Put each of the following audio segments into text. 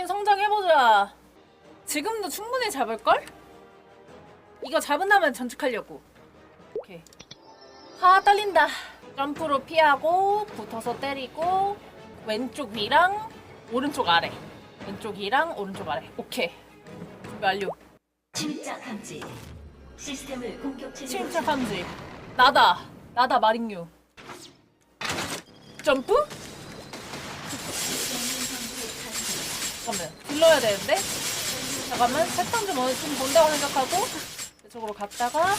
슈퍼마린 성장해보자. 지금도 충분히 잡을걸? 이거 잡은 다음에 전축하려고. 오케이. 아, 떨린다. 점프로 피하고, 붙어서 때리고, 왼쪽 위랑, 오른쪽 아래. 왼쪽 위랑, 오른쪽 아래. 오케이. 준비 완료. 침입자 감지. 시스템을 공격 체제. 침입자 감지. 나다. 나다, 마린유. 점프? 잠깐만. 길러야 되는데? 잠깐만. 사탕 좀, 어느 좀 본다고 생각하고 이쪽으로 갔다가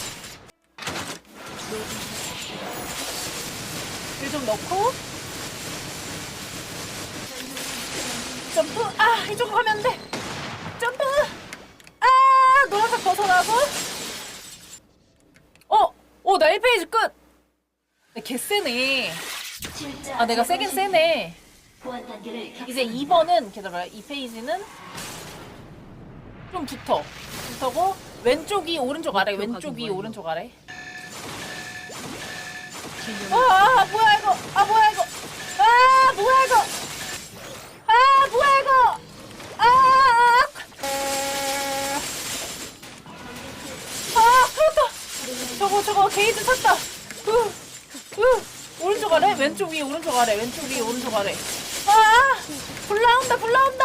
일 좀 넣고. 점프. 아 이쪽으로 가면 돼. 점프. 아 노란색 벗어나고. 어, 어오나 1페이지 끝. 개쎄네. 아 내가 세긴 세네. 이제 2번은 게다가 이 페이지는 좀 붙어. 붙어고 왼쪽이 오른쪽 아래, 왼쪽이 오른쪽 아래. 아, 아, 뭐야 이거? 아 뭐야 이거? 아 뭐야 이거? 왼쪽 위 오른쪽 아래 왼쪽 위 오른쪽 아래. 아, 아 불나온다 불나온다!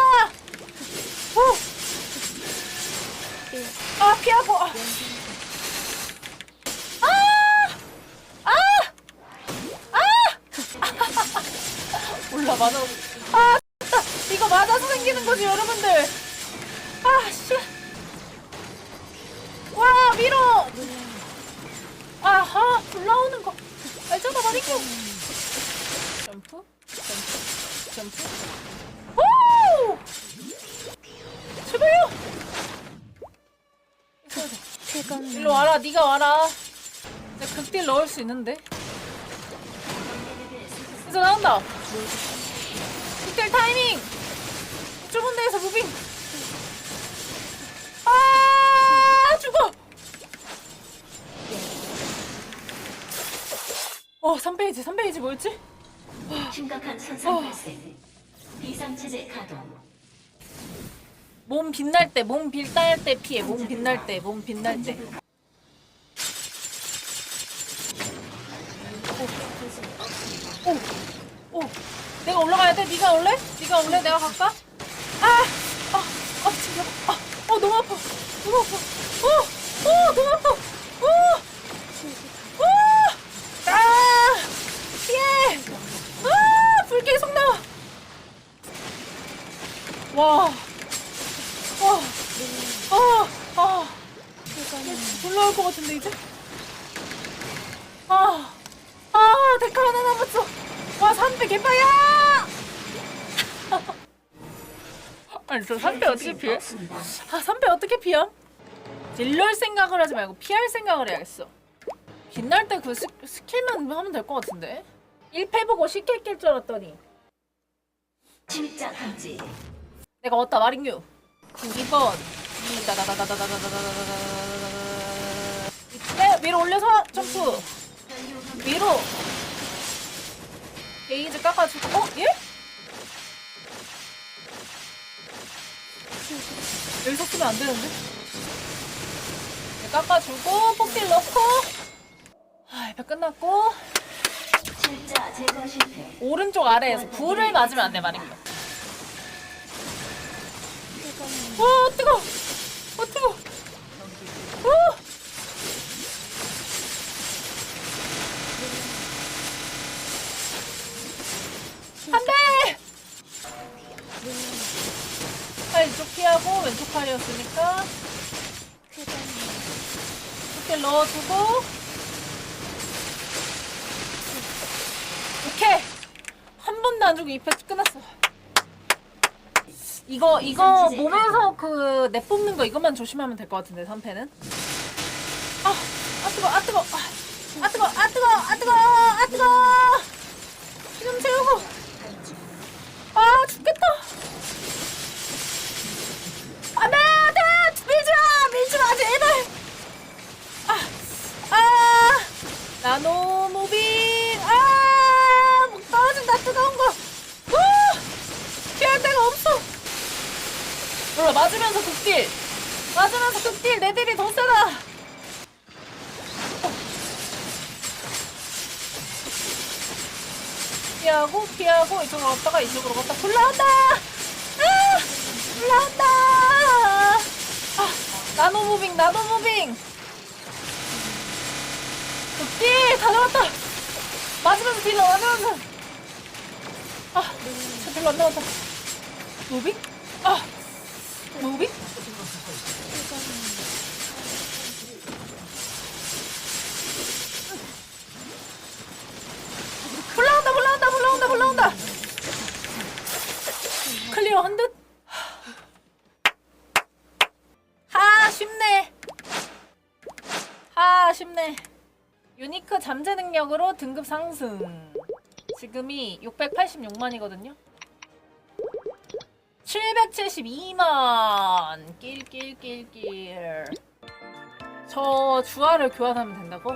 아피 아아아! 아! 아! 맞아. 아 이거 맞아서 생기는 거지 여러분들. 아씨와 밀어! 아하 불나오는 거. 알잖아 마리코 점프. 오! 제발요! 일로 와라, 네가 와라. 내가 극딜 넣을 수 있는데. 진짜 나온다. 극딜 타이밍. 좁은 데에서 무빙. 아 죽어. 어, 3페이지, 3페이지 뭐였지? 심각한 손상 발생. 비상체제 가동. 몸 빛날 때, 몸 빛날 때 피해. 몸 빛날 때, 몸 빛날 때. 오, 오, 내가 올라가야 돼? 네가 올래? 네가 올래? 내가 갈까? 아, 아, 아, 지금, 아, 어, 너무 아파. 너무 아파. 어, 어, 너무 아파. 어. 와. 와. 아. 아. 올라올 것 같은데 이제? 아. 아, 데칼 하나 남았어. 와, 300 개파야. 아니, 저 300 어떻게 피해? 아, 300 어떻게 피함? 딜럴 생각을 하지 말고 피할 생각을 해야겠어. 빛날 때 그 스킬만 하면 될 것 같은데? 1패 보고 쉽게 깰 줄 알았더니. 진짜 감지. 내가 왔다 마린유 2번 네 위로 올려서 점프 위로 게이지 깎아주고 어? 예? 여기서 쓰면 안되는데? 네, 깎아주고 뽑길 넣고 아이배 끝났고 오른쪽 아래에서 불을 맞으면 안돼 마린유 와 뜨거. 어 뜨거. 어. 오. 안돼. 팔 이쪽 피하고 왼쪽 팔이었으니까 이렇게 넣어주고 오케이 한 번도 안 주고 이펙트 끝났어. 이거 이거 몸에서 그 내뿜는 거 이것만 조심하면 될 것 같은데 선패는. 아, 아 뜨거, 아 뜨거, 아, 뜨거, 아 뜨거, 아 뜨거, 아 뜨거. 기름 채우고. 아 죽겠다. 몰라 맞으면서 극딜. 맞으면서 극딜. 내 딜이 더 세다. 피하고 피하고 이쪽으로 갔다가 이쪽으로 갔다. 올라온다! 아! 올라온다! 아 나노 무빙 나노 무빙! 극딜! 다 잡았다! 맞으면서 딜러 맞으면서. 아 별로 안 나왔다. 무빙? 아 무빙 올라온다 올라온다 올라온다 올라온다. 클리어 한 듯? 하 쉽네. 하 쉽네. 유니크 잠재 능력으로 등급 상승. 지금이 686만이거든요 772만 낄낄낄낄 저 주화를 교환하면 된다고?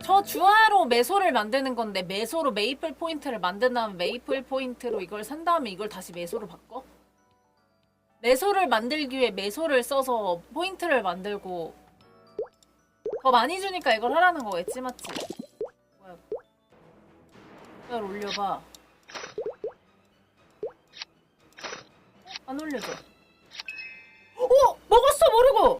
저 주화로 매소를 만드는 건데 매소로 메이플 포인트를 만든 다음에 메이플 포인트로 이걸 산 다음에 이걸 다시 매소로 바꿔? 매소를 만들기 위해 매소를 써서 포인트를 만들고 더 많이 주니까 이걸 하라는 거겠지 맞지? 뭐야 이걸 올려봐 안 올려줘 어? 먹었어 모르고